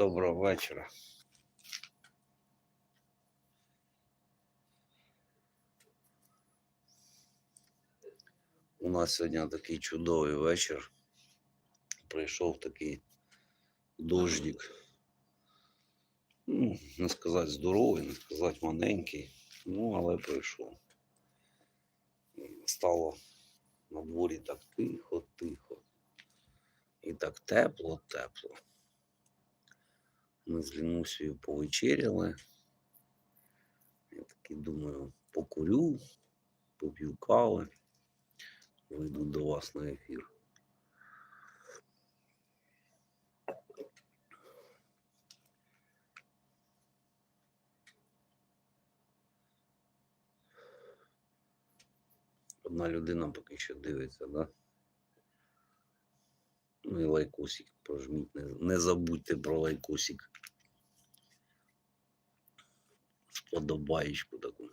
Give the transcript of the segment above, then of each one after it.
Доброго вечора. У нас сьогодні такий чудовий вечір. Прийшов такий дождик. Ну, не сказати здоровий, не сказати маленький. Ну, але прийшов. Стало на дворі так тихо, тихо. І так тепло, тепло. Ми з Лінусею повечеряли. Я такий думаю, покурю, поп'ю кави, вийду до вас на ефір. Одна людина поки що дивиться, да? Ну і лайкусик прожміть. Не, не забудьте про лайкусик. Вподобаєчку таку.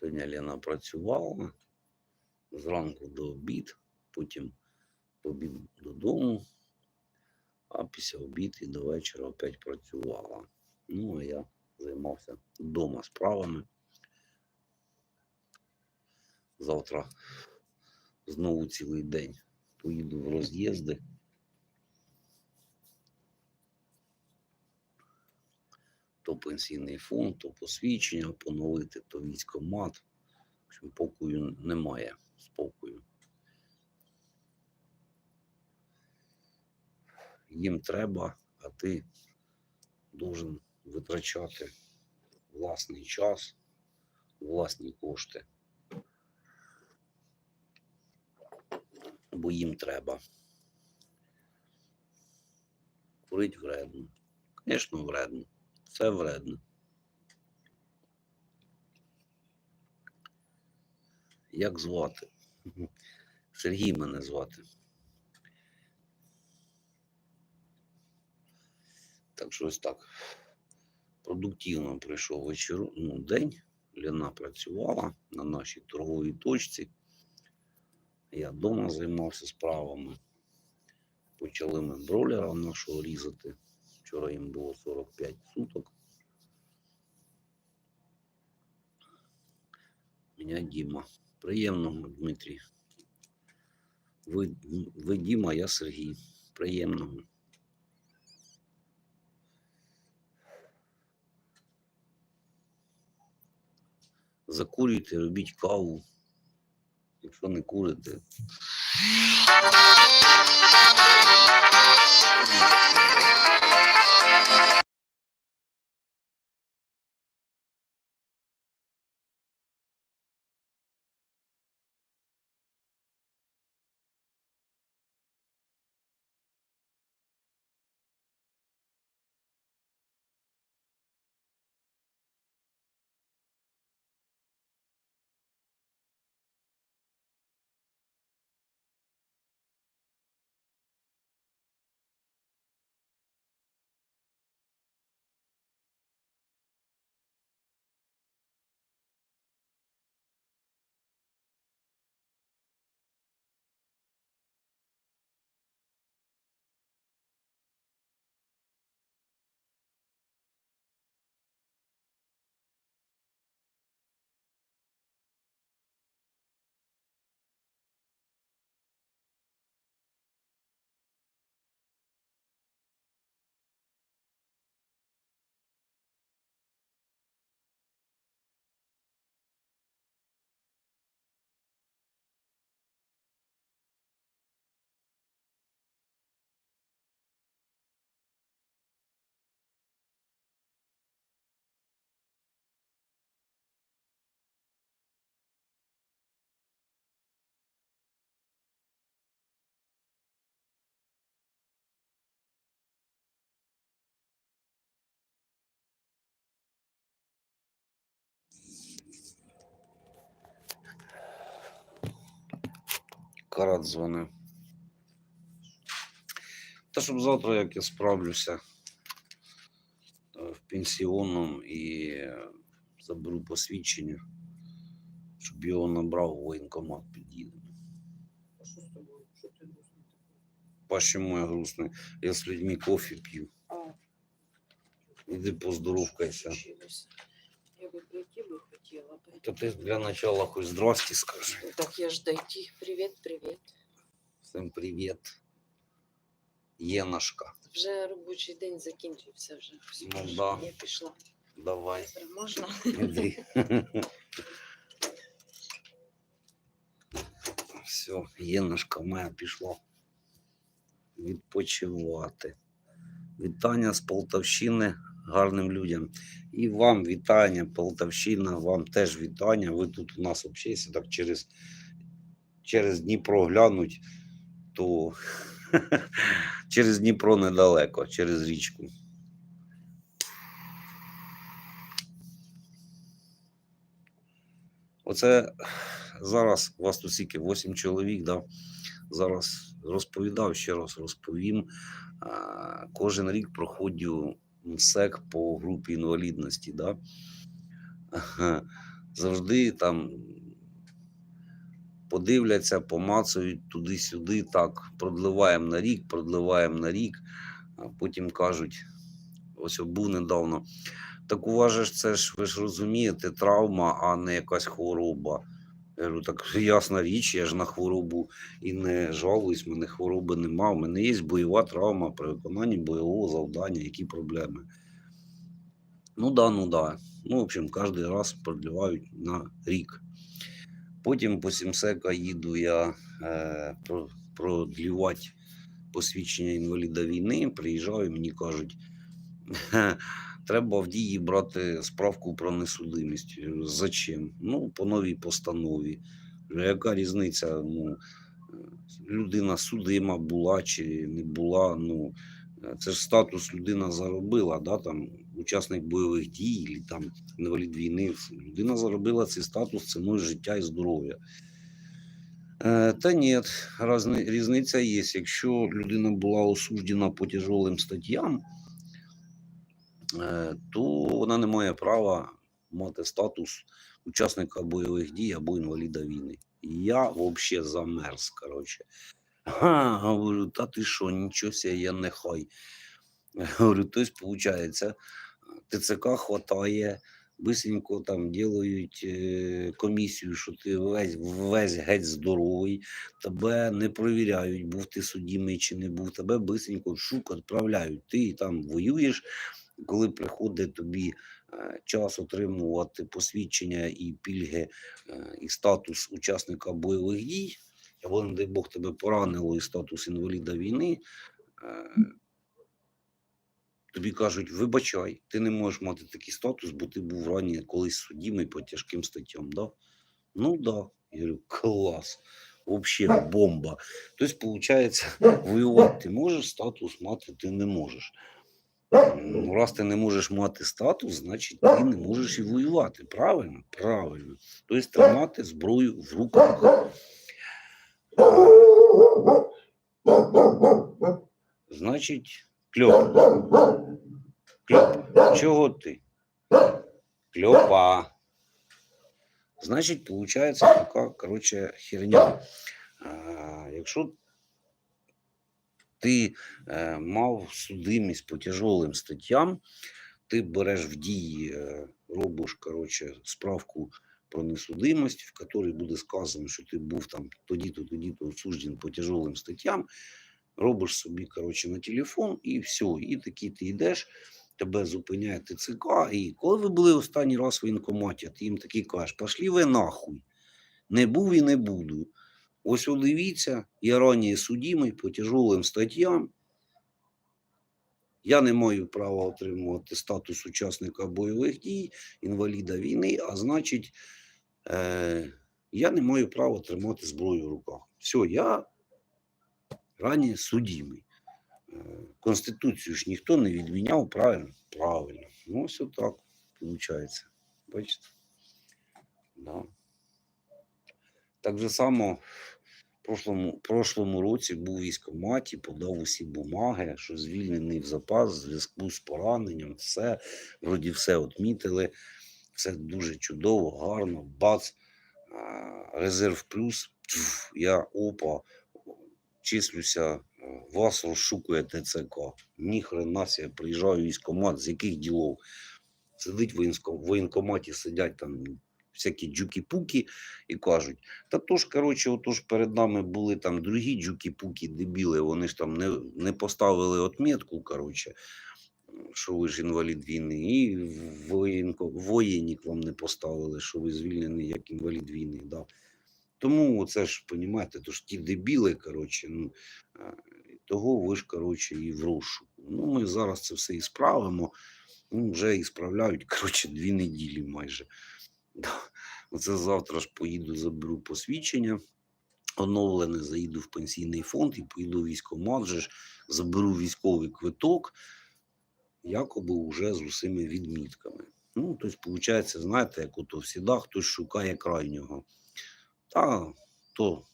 Сьогодні Лена працювала зранку до обід, потім побіг додому, а після обід і до вечора опять працювала. Ну, а я займався вдома справами. Завтра знову цілий день поїду в роз'їзди. То пенсійний фонд, то посвідчення поновити, то військомат. Покою немає спокою. Їм треба, а ти должен витрачати власний час, власні кошти. Бо їм треба. Курить вредно. Звісно, вредно. Це вредно. Як звати? Сергій мене звати. Так що ось так. Продуктивно прийшов вечір, ну, день. Ліна працювала на нашій торговій точці. Я вдома займався справами. Почали ми бролера нашого різати. Вчора їм було 45 суток. Мене Діма. Приємного, Дмитрій. Ви, ви Діма, я Сергій. Приємного. Закурюйте, робіть каву. Якщо не курите, карат дзвонив. Та щоб завтра, як я справлюся е, в пенсіонному і е, заберу посвідчення, щоб його набрав у воєнкомат під'їде. А що з тобою? Що ти Почему я грустный? Я с людьми кофе пью. А, Иди поздоровкайся. случилось? Я бы прийти бы хотела бы. То ты для начала хоть здрасте скажи. Так я ж дойти. Привет, привет. Всем привет. Єношка. Вже робочий день закінчився вже. Все, Ну да. Я пішла. Давай. Можна? Іди. Все, Єношка моя пішла відпочивати. Вітання з Полтавщини гарним людям. І вам вітання, Полтавщина, вам теж вітання. Ви тут у нас взагалі, так через, через Дніпро глянуть, то через Дніпро недалеко, через річку. Оце зараз вас тут скільки 8 чоловік, да? зараз розповідав, ще раз розповім. Кожен рік проходжу МСЕК по групі інвалідності. Да? Завжди там подивляться, помацають туди-сюди, так, продливаємо на рік, продливаємо на рік, а потім кажуть, ось був недавно. Так у вас же ж це ж ви ж розумієте, травма, а не якась хвороба. Я говорю, так ясна річ, я ж на хворобу і не жалуюсь, мене хвороби нема. У мене є бойова травма при виконанні бойового завдання, які проблеми. Ну да, ну да. Ну, в общем, кожен раз продлівають на рік. Потім по Сімсека їду я е, продлівати посвідчення інваліда війни. Приїжджаю, мені кажуть, треба в дії брати справку про несудимість. Говорю, Зачем? Ну, по новій постанові. Яка різниця? Ну, е, людина судима була чи не була. Ну, е, це ж статус людина заробила, да, там, учасник бойових дій, там, інвалід війни. Людина заробила цей статус ціною життя і здоров'я. Е, Та ні, різниця є. Якщо людина була осуджена по тяжелим статтям, е, то вона не має права мати статус учасника бойових дій або інваліда війни. Я взагалі замерз, коротше. Ха, говорю, та ти що, нічого себе, я не хай. Говорю, тобто, виходить, ТЦК хватає, бисенько там ділають е, комісію, що ти весь, весь геть здоровий, тебе не провіряють, був ти судімий чи не був, тебе бисенько шук відправляють. Ти там воюєш, коли приходить тобі е, час отримувати посвідчення і пільги, е, і статус учасника бойових дій, або, не дай Бог, тебе поранило і статус інваліда війни. е, Тобі кажуть, вибачай, ти не можеш мати такий статус, бо ти був раніше колись судімий по тяжким статтям. Да? Ну да. Я говорю, клас. Вообще бомба. Тобто, виходить, воювати ти можеш, статус мати ти не можеш. Ну, раз ти не можеш мати статус, значить ти не можеш і воювати. Правильно? Правильно. Тобто тримати зброю в руках. Значить, кльоп. Кльоп. Чого ти? Кльопа. Значить, виходить така, коротше, херня. А, якщо ти е, мав судимість по тяжелим статтям, ти береш в дії, е, робиш коротше, справку про несудимость, в якій буде сказано, що ти був там тоді-то, тоді-то осуджений по тяжелим статтям, робиш собі коротше, на телефон і все. І такий ти йдеш, тебе зупиняє ТЦК. І коли ви були останній раз в воєнкоматі, ти їм такий кажеш, пошли ви нахуй. Не був і не буду. Ось от дивіться, я раніше судимий по тяжелим статтям. Я не маю права отримувати статус учасника бойових дій, інваліда війни, а значить, е, я не маю права тримати зброю в руках. Все, я раніше судимий. Е, Конституцію ж ніхто не відміняв, правильно? Правильно. Ну, ось так виходить. Бачите? Да. Так же само прошлому, прошлому році був військкоматі, подав усі бумаги, що звільнений в запас в зв'язку з пораненням. Все, вроді все відмітили. Все дуже чудово, гарно, бац. Резерв плюс. Тьф, Я опа, числюся е, вас розшукує ТЦК. Ніхрена себе, приїжджаю військкомат, з яких ділов? Сидить в воєнкоматі, сидять там всякі джуки-пуки і кажуть, та то ж, коротше, отож перед нами були там другі джуки-пуки, дебіли, вони ж там не, не поставили отметку, коротше, що ви ж інвалід війни, і воєнко, воєнник вам не поставили, що ви звільнений як інвалід війни. Да. Тому це ж, розумієте, то ж ті дебіли, коротше, ну, е, того ви ж, коротше, і в розшуку. Ну, ми зараз це все і справимо. Ну, вже і справляють, коротше, дві неділі майже. Оце завтра ж поїду, заберу посвідчення. Оновлене, заїду в пенсійний фонд і поїду в військкомат, же ж заберу військовий квиток, якоби вже з усіми відмітками. Ну, тобто, виходить, знаєте, як ото всіда хтось шукає крайнього. Та то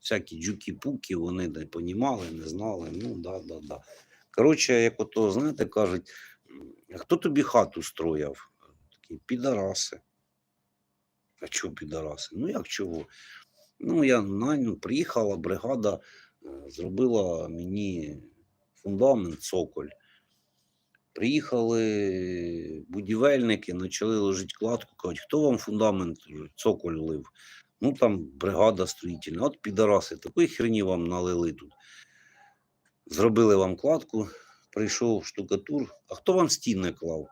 всякі джуки-пуки, вони не понімали, не знали. Ну, да, да, да. Коротше, як ото, знаєте, кажуть, хто тобі хату строяв? Такі підараси. А чого підараси? Ну як чого? Ну, я на, ну, приїхала бригада, е, зробила мені фундамент, цоколь. Приїхали будівельники, почали ложити кладку, кажуть, хто вам фундамент, цоколь лив? Ну там бригада строїтельна. От підараси, такої херні вам налили тут. Зробили вам кладку, прийшов штукатур. А хто вам стіни клав?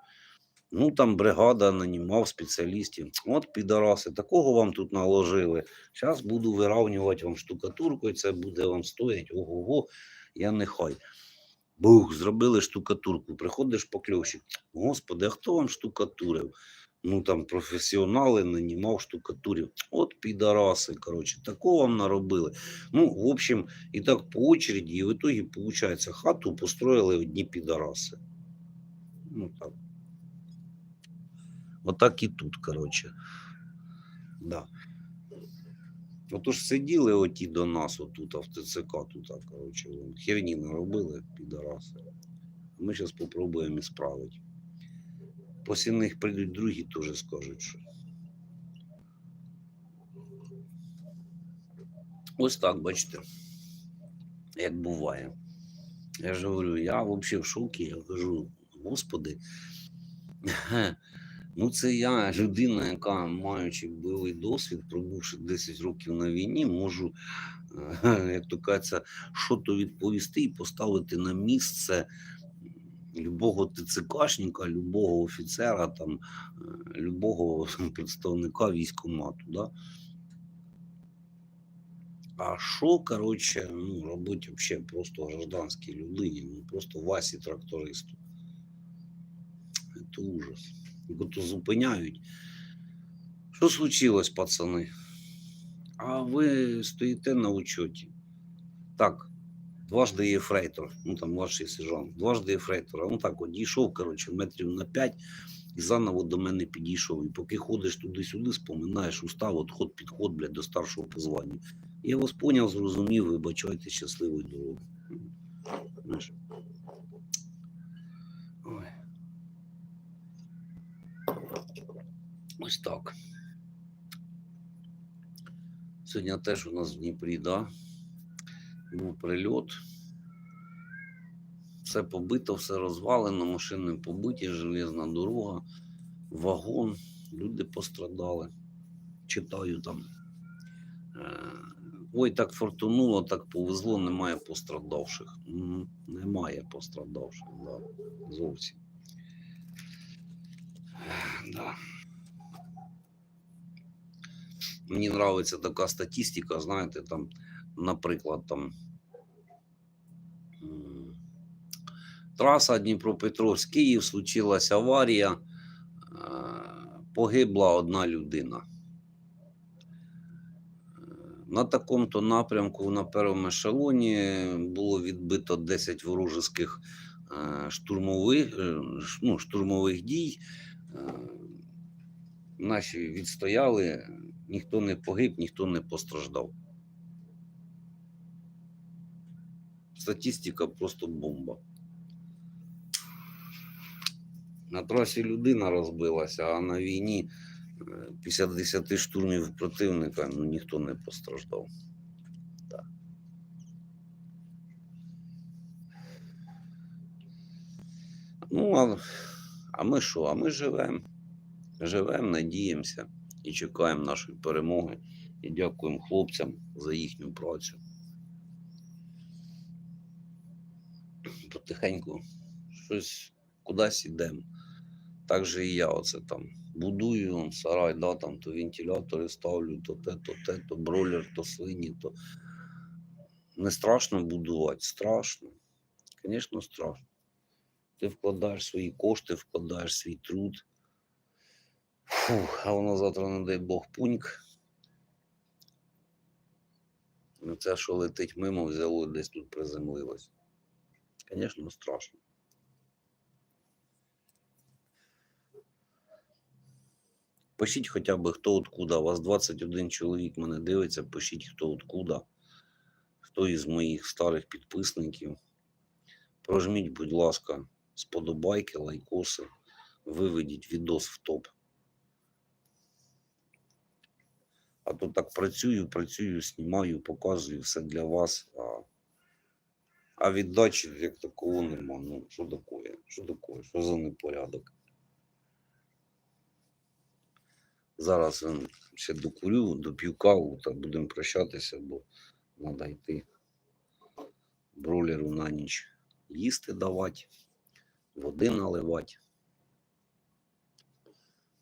Ну там бригада нанімав спеціалістів. От підараси, такого вам тут наложили. Зараз буду виравнювати вам штукатурку, і це буде вам стоять. Ого-го, я нехай. Бух, зробили штукатурку. Приходиш покльовщик. Господи, а хто вам штукатурив? Ну там професіонали нанімав штукатурів. От підараси, коротше, такого вам наробили. Ну, в общем, і так по очереді, і в итогі, виходить, хату построїли одні підараси. Ну так. Отак і тут, коротше. Да. Отож сиділи оті до нас, отут, а в ТЦК, тут, коротше, херні наробили, підараси. Ми зараз спробуємо і справити. Після них прийдуть другі, теж скажуть, що. Ось так, бачите, як буває. Я ж говорю, я взагалі в шокі, я кажу, господи, ну це я, людина, яка, маючи бойовий досвід, пробувши 10 років на війні, можу, е, як то кажеться, що то відповісти і поставити на місце любого ТЦКшника, любого офіцера, там, е, любого представника військкомату. Да? А що, коротше, ну, робить вообще просто гражданській людині, ну просто Васі трактористу. Це ужас. Як то зупиняють. Що случилось, пацани? А ви стоїте на учоті. Так, дважди єфрейтор, ну там младший сержант, дважди єфрейтор. А Ну так, от дійшов, коротше, метрів на 5 і заново до мене підійшов. І поки ходиш туди-сюди, споминаєш устав, от ход підход, блядь, до старшого по званню. Я вас поняв, зрозумів, вибачайте, щасливої дороги. Знаєш. Ой. Ось так. Сьогодні теж у нас в Дніпрі, да, був прильот. Все побито, все розвалено, машини побиті, железна дорога, вагон, люди пострадали. Читаю там. Е, Ой, так фортунуло, так повезло, немає пострадавших. Немає пострадавших, да, зовсім. Е, Да. Мені подобається така статистика, знаєте, там, наприклад, там траса Дніпропетровськ Київ случилась аварія, погибла одна людина. На такому-то напрямку на першому ешелоні було відбито 10 ворожих штурмових, е, ну, штурмових дій. Е, Наші відстояли, ніхто не погиб, ніхто не постраждав. Статістика просто бомба. На трасі людина розбилася, а на війні е, після 10 штурмів противника ну, ніхто не постраждав. Ну, а, а ми що? А ми живемо? Живемо, надіємося і чекаємо нашої перемоги. І дякуємо хлопцям за їхню працю. Потихеньку щось кудись ідемо. Так же і я оце там будую сарай, да, там то вентилятори ставлю, то те, то те, то бройлер, то свині, то не страшно будувати, страшно. Звісно, страшно. Ти вкладаєш свої кошти, вкладаєш свій труд. Фух, а воно завтра, не дай Бог, пуньк. Ну, це, що летить мимо, взяло десь тут приземлилось. Звісно, страшно. Пишіть хоча б хто откуда. У вас 21 чоловік мене дивиться. Пишіть хто откуда. Хто із моїх старих підписників. Прожміть, будь ласка, сподобайки, лайкоси. Виведіть відос в топ. А то так працюю, працюю, знімаю, показую все для вас. А, а віддачі як такого нема. Ну, що таке? Що таке? Що за непорядок? Зараз ем, ще докурю, доп'ю каву та будемо прощатися, бо треба йти бролеру на ніч їсти давати, води наливати.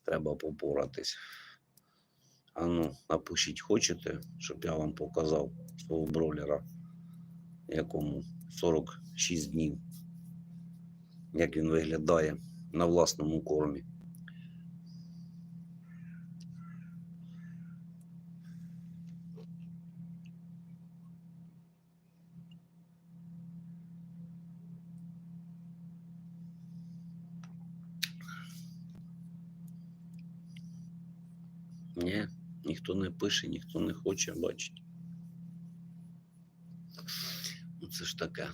Треба попоратись. А ну, напишіть, хочете, щоб я вам показав свого бролера, якому 46 днів, як він виглядає на власному кормі. Ні, ніхто не пише, ніхто не хоче бачити. Ну це ж таке.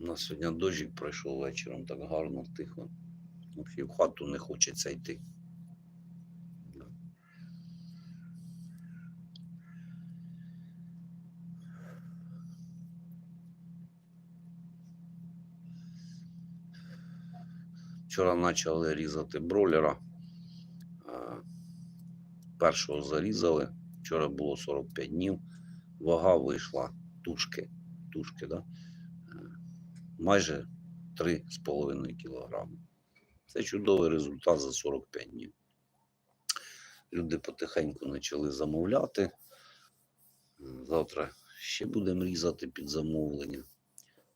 У нас сьогодні дощик пройшов вечором так гарно, тихо. В хату не хочеться йти. Вчора почали різати бролера. Е, Першого зарізали. Вчора було 45 днів. Вага вийшла тушки. Тушки, да? Е, майже 3,5 кілограми. Це чудовий результат за 45 днів. Люди потихеньку почали замовляти. Завтра ще будемо різати під замовлення.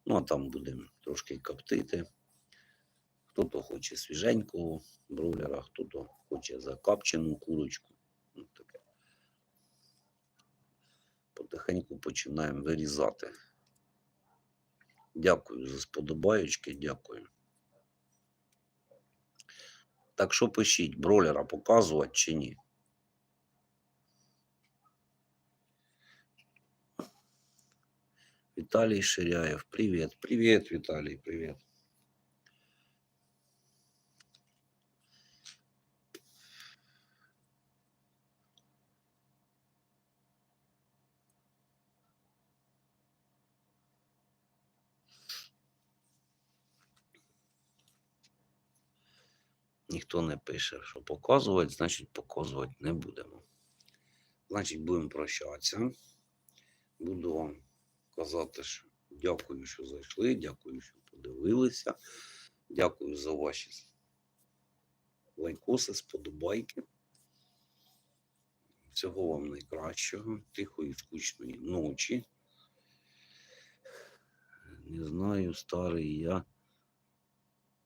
Ну, а там будемо трошки й коптити. Хто-то хоче свіженького бройлера, хто-то хоче закапчену курочку. Ну, таке. Потихеньку починаємо вирізати. Дякую за сподобаючки, дякую. Так що пишіть, бролера показувати чи ні? Віталій Ширяєв, привіт, привіт, Віталій, привіт. Ніхто не пише, що показувати, значить показувати не будемо. Значить, будемо прощатися. Буду вам казати, що дякую, що зайшли, дякую, що подивилися. Дякую за ваші лайкоси, сподобайки. Всього вам найкращого, тихої, скучної ночі. Не знаю, старий я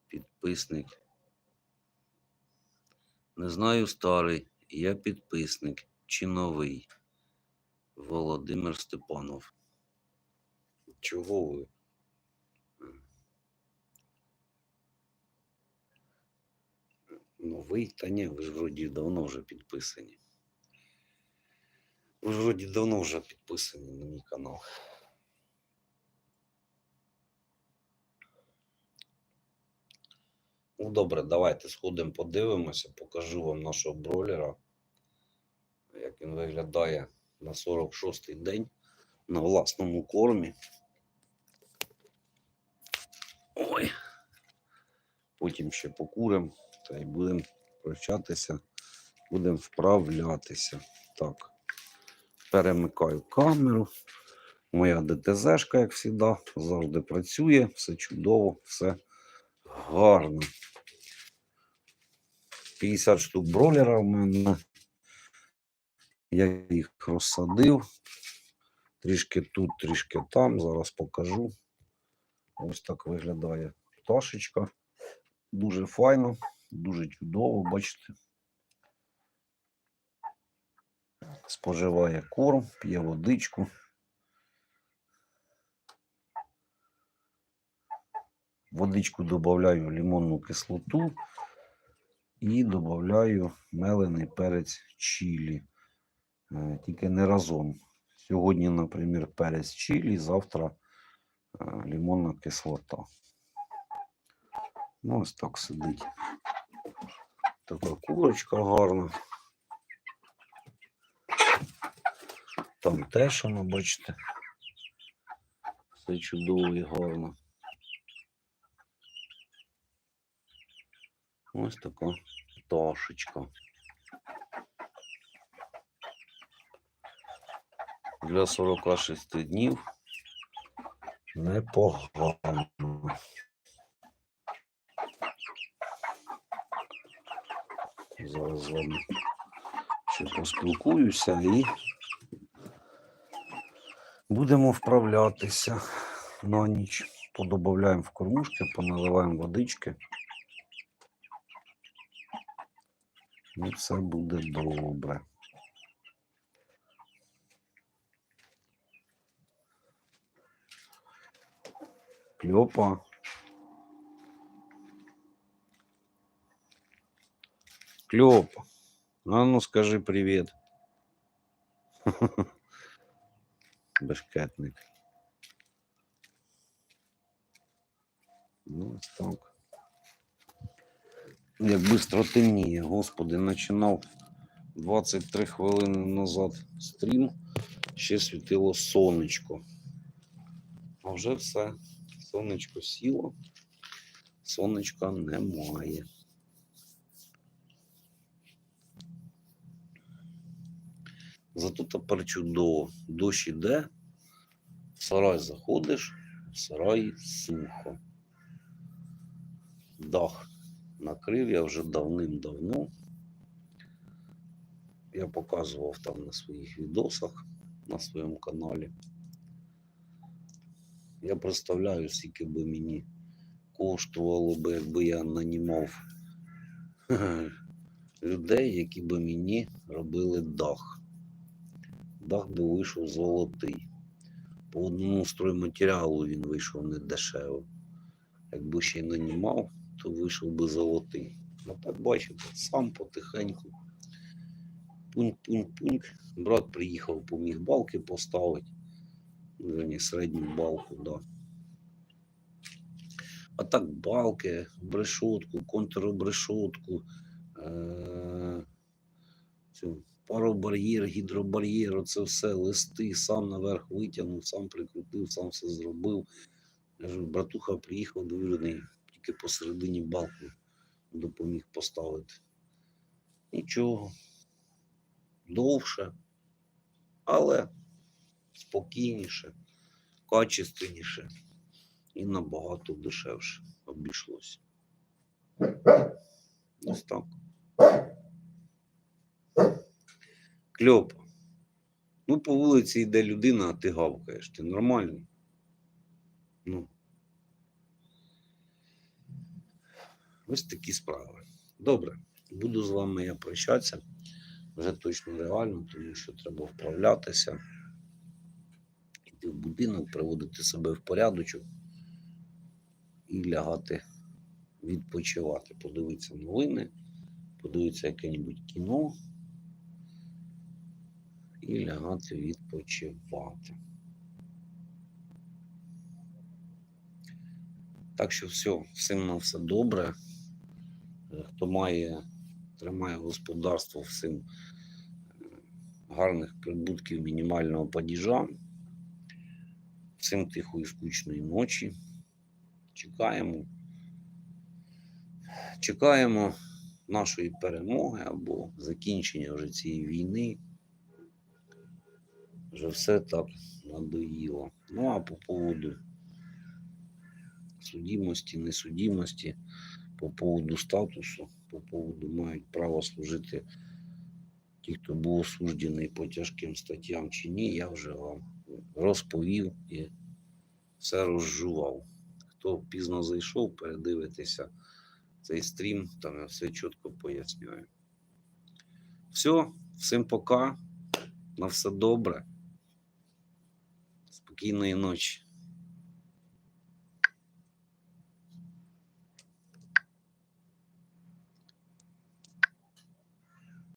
підписник. Не знаю, старий, я підписник чи новий. Володимир Степанов. Чого ви? Новий? Та ні, ви ж вроді давно вже підписані. Ви ж вроді давно вже підписані на мій канал. Ну, добре, давайте сходимо, подивимося, покажу вам нашого бройлера, як він виглядає на 46-й день. на власному кормі. Ой. Потім ще покуримо та й будемо прощатися, будемо вправлятися. Так. Перемикаю камеру. Моя ДТЗшка, як завжди, завжди працює, все чудово, все гарно. 50 штук бролера в мене. Я їх розсадив. Трішки тут, трішки там. Зараз покажу. Ось так виглядає пташечка. Дуже файно, дуже чудово, бачите. Споживає корм, п'є водичку. Водичку додаю лимонну кислоту і додаю мелений перець чилі. Е, Тільки не разом. Сьогодні, наприклад, перець чилі, завтра е, лимонна кислота. Ну, ось так сидить. Така курочка гарна. Там теж воно, бачите. Все чудово і гарно. Ось така пташечка. Для 46 днів непогано. Зараз з вами ще поспілкуюся і будемо вправлятися на ніч. Подобавляємо в кормушки, поналиваємо водички. І все буде добре. Кльопа. Клёпа. А ну скажи привет. Бешкетник. Ну, так. Як бистро темніє, господи, починав 23 хвилини назад стрім, ще світило сонечко. А вже все. Сонечко сіло, сонечка немає. Зато тепер чудово. Дощ іде, в сарай заходиш, в сараї сухо. Дах накрив я вже давним-давно. Я показував там на своїх відосах на своєму каналі. Я представляю, скільки би мені коштувало би, якби я нанімав людей, які би мені робили дах. Дах би вийшов золотий. По одному стройматеріалу він вийшов не дешево. Якби ще й нанімав, то вийшов би золотий. А так бачите, сам потихеньку. Пуньк-пуньк-пуньк. Брат приїхав, поміг балки поставити. Верні, середню балку, да. А так балки, брешотку, контрбрешотку, е- паробар'єр, гідробар'єр, це все, листи, сам наверх витягнув, сам прикрутив, сам все зробив. Братуха приїхав довірений, тільки посередині балку допоміг поставити. Нічого. Довше, але спокійніше, качественніше і набагато дешевше обійшлося. Ось так. Кльопа. Ну, по вулиці йде людина, а ти гавкаєш. Ти нормальний? Ну. Ось такі справи. Добре, буду з вами я прощатися. Вже точно реально, тому що треба вправлятися, йти в будинок, приводити себе в порядочок і лягати відпочивати, подивитися новини, подивитися яке-небудь кіно і лягати відпочивати. Так що все, всім на все добре. Хто має, тримає господарство всім е, гарних прибутків мінімального падіжа. Всім тихої, скучної ночі. Чекаємо. Чекаємо нашої перемоги або закінчення вже цієї війни. Вже все так надоїло. Ну а по поводу судимості, несудимості, по поводу статусу, по поводу мають право служити ті, хто був осуджений по тяжким статтям чи ні, я вже вам розповів і все розжував. Хто пізно зайшов, передивитися цей стрім, там я все чітко пояснюю. Все, всім пока. На все добре. Спокійної ночі.